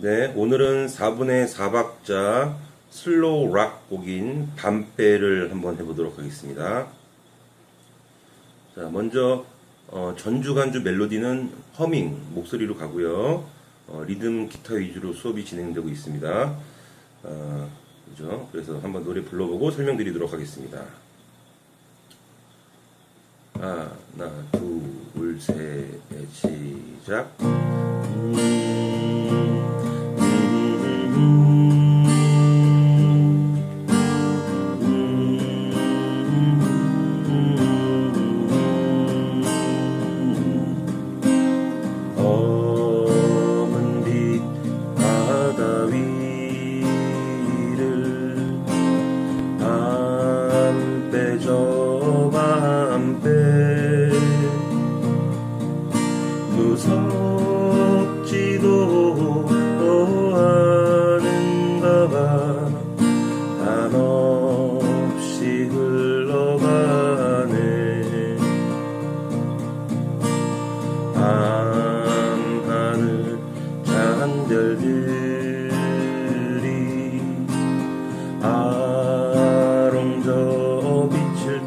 네, 오늘은 4분의 4박자 슬로우 락 곡인 밤배를 한번 해보도록 하겠습니다. 자, 먼저 어, 전주 간주 멜로디는 허밍 목소리로 가고요. 어, 리듬 기타 위주로 수업이 진행되고 있습니다. 어, 그죠? 그래서 한번 노래 불러보고 설명드리도록 하겠습니다. 하나, 둘, 셋, 넷, 시작.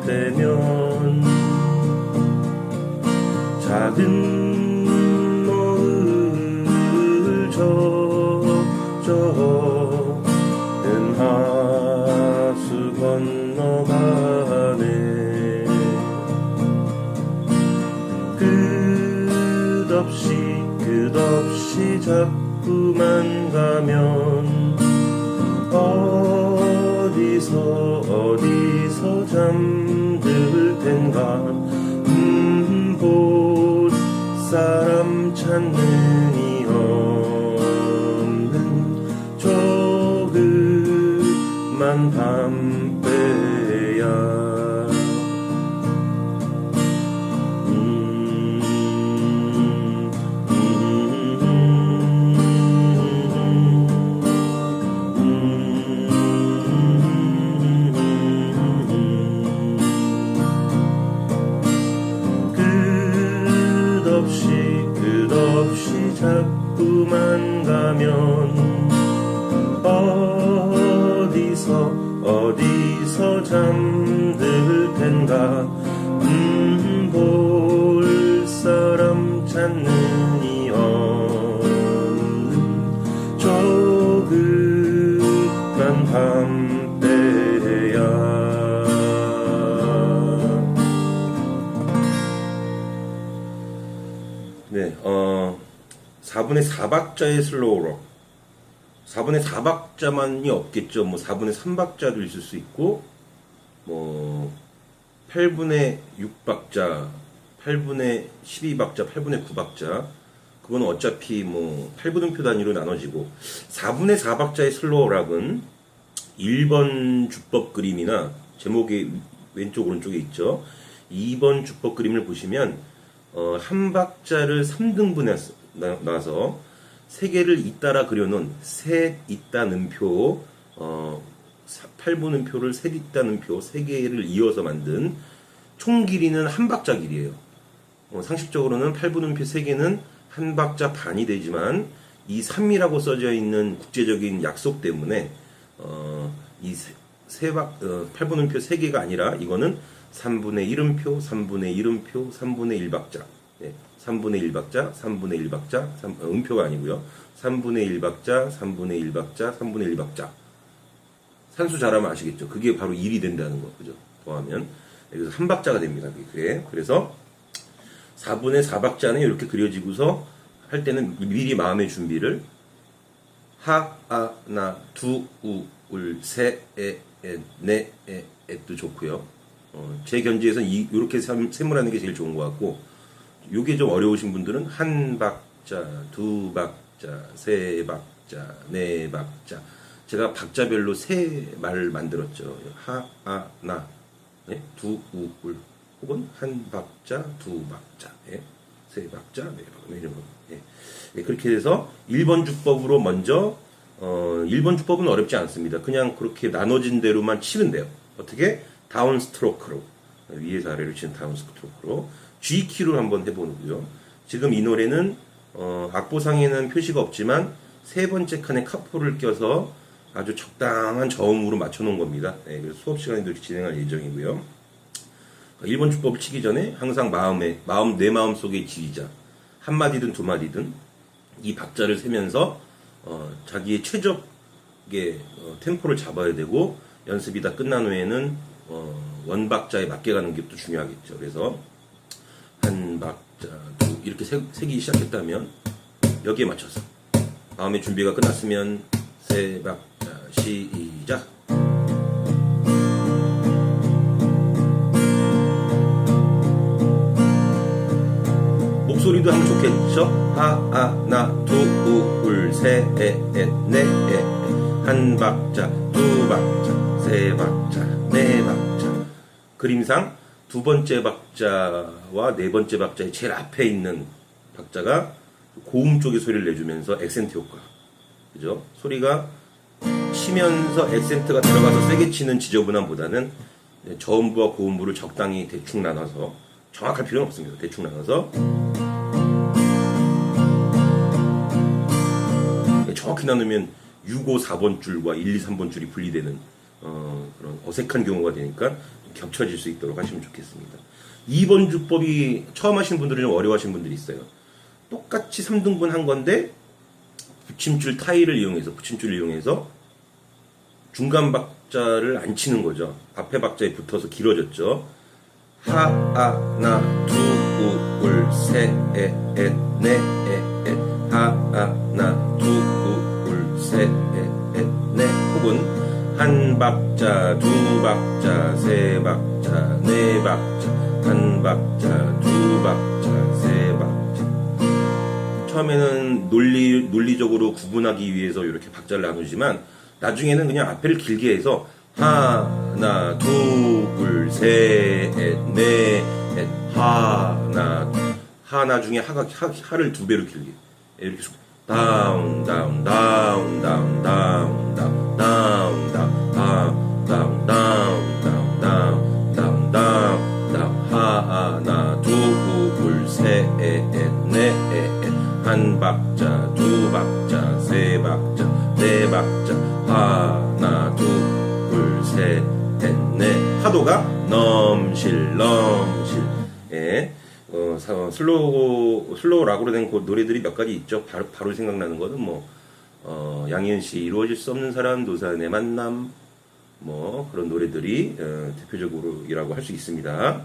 때면 작은 노을 저저 은하수 건너가네. 끝없이 끝없이 자꾸만 가면 어디서 어디서 잠 사람 찾는 이 없는 조그만 밤 없이 자꾸만 가면 어디서 어디서 잠들 텐가? 음, 4분의 4박자의 슬로우로 4분의 4박자만이 없겠죠. 뭐 4분의 3박자도 있을 수 있고 뭐 8분의 6박자, 8분의 12박자, 8분의 9박자 그건 어차피 뭐 8분음표 단위로 나눠지고 4분의 4박자의 슬로우락은 1번 주법 그림이나 제목의 왼쪽 오른쪽에 있죠. 2번 주법 그림을 보시면 어, 한 박자를 3등분해 놔서 세 개를 잇따라 그려놓은 셋 있다는 표, 어, 8분음표를 셋 있다는 표, 세 개를 이어서 만든 총 길이는 한 박자 길이에요. 어, 상식적으로는 8분음표 세 개는 한 박자 반이 되지만 이 3이라고 써져 있는 국제적인 약속 때문에 어, 이 세, 박, 어, 8분음표 세 개가 아니라 이거는 3분의 1음표, 3분의 1음표, 3분의 1박자. 네, 3분의 1박자, 3분의 1박자, 3, 어, 음표가 아니고요. 3분의 1박자, 3분의 1박자, 3분의 1박자. 산수 잘하면 아시겠죠? 그게 바로 1이 된다는 거, 그죠? 더하면. 그래서 한 박자가 됩니다. 그게. 그래서 4분의 4박자는 이렇게 그려지고서 할 때는 미리 마음의 준비를 하, 아, 나, 두, 우, 울, 세, 에, 에, 네, 에, 에도 좋고요. 어, 제 견지에서는 이, 이렇게 세문하는 게 제일 좋은 것 같고, 요게 좀 어려우신 분들은 한 박자, 두 박자, 세 박자, 네 박자. 제가 박자별로 세 말을 만들었죠. 하, 아, 나, 네? 두, 우, 울. 혹은 한 박자, 두 박자, 예? 세 박자, 네 박자, 이런 거. 예. 예, 그렇게 해서 1번 주법으로 먼저 어, 1번 주법은 어렵지 않습니다. 그냥 그렇게 나눠진 대로만 치면 돼요. 어떻게? 다운 스트로크로. 위에서 아래로 치는 다운 스트로크로. G키로 한번 해보고요. 지금 이 노래는, 어, 악보상에는 표시가 없지만, 세 번째 칸에 카포를 껴서 아주 적당한 저음으로 맞춰놓은 겁니다. 네, 그래서 수업 시간에도 진행할 예정이고요. 1번 주법을 치기 전에 항상 마음에, 마음, 내 마음 속의 지휘자, 한 마디든 두 마디든 이 박자를 세면서 어, 자기의 최적의 어, 템포를 잡아야 되고 연습이 다 끝난 후에는 어, 원박자에 맞게 가는 게 또 중요하겠죠. 그래서 한 박자, 두 이렇게 세, 세기 시작했다면 여기에 맞춰서 마음의 준비가 끝났으면 세 박자 시작. 목소리도 하면 좋겠죠? 하나, 둘, 셋, 넷, 한 박자, 두 박자, 세 박자, 네 박자. 그림상 두 번째 박자와 네 번째 박자의 제일 앞에 있는 박자가 고음 쪽의 소리를 내주면서 액센트 효과. 그죠? 소리가 치면서 액센트가 들어가서 세게 치는 지저분함보다는 저음부와 고음부를 적당히 대충 나눠서 정확할 필요는 없습니다. 대충 나눠서 정확히 나누면 6, 5, 4번 줄과 1, 2, 3번 줄이 분리되는 어, 그런 어색한 경우가 되니까 겹쳐질 수 있도록 하시면 좋겠습니다. 2번 주법이 처음 하시는 분들은 좀 어려워하시는 분들이 있어요. 똑같이 3등분 한 건데 붙임줄 타일을 이용해서 붙임줄을 이용해서 중간 박자를 안 치는 거죠. 앞에 박자에 붙어서 길어졌죠. 하나 둘셋넷넷 하나 둘셋넷넷 혹은 한 박자 두 박자 세 박자 네 박자 한 박자 두 박자 세 박자. 처음에는 논리 논리적으로 구분하기 위해서 이렇게 박자를 나누지만 나중에는 그냥 앞에를 길게 해서 하나 둘 셋 넷 하나 하나 중에 하가 하, 하를 두 배로 길게. 이렇게 쭉 다운 다운 다운 다운 다운 다운 다운 둘셋넷한 박자 두 박자 세 박자 네 박자 하나 둘셋넷 파도가 넘실 넘실 예. 어, 사- 슬로우 슬로우 락으로 된 그 노래들이 몇 가지 있죠. 바로 바로 생각나는 거는 뭐 어, 양희은 씨 이루어질 수 없는 사람 노사의 만남 뭐 그런 노래들이 어, 대표적으로이라고 할 수 있습니다.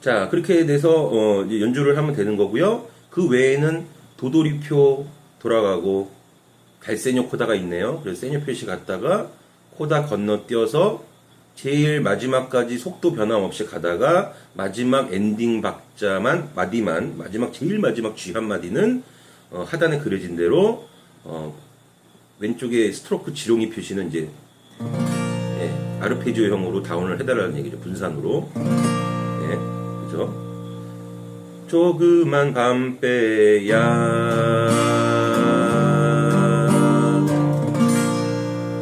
자 그렇게 돼서 어, 연주를 하면 되는 거고요. 그 외에는 도돌이표 돌아가고 갈세뇨 코다가 있네요. 그래서 세뇨 표시 갔다가 코다 건너뛰어서 제일 마지막까지 속도 변함 없이 가다가 마지막 엔딩 박자만 마디만 마지막 제일 마지막 G 한 마디는 어, 하단에 그려진 대로 어, 왼쪽에 스트로크 지렁이 표시는 이제 예, 아르페지오형으로 다운을 해달라는 얘기죠 분산으로 예, 그죠? 조그만 밤배야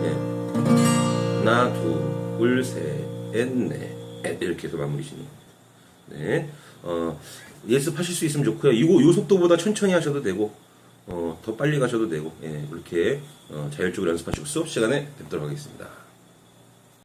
예. 셋, 넷, 이렇게 해서 마무리 짓는 겁니다. 네. 어, 예습하실 수 있으면 좋고요. 이거, 요 속도보다 천천히 하셔도 되고, 어, 더 빨리 가셔도 되고, 예, 그렇게, 어, 자율적으로 연습하시고 수업 시간에 뵙도록 하겠습니다.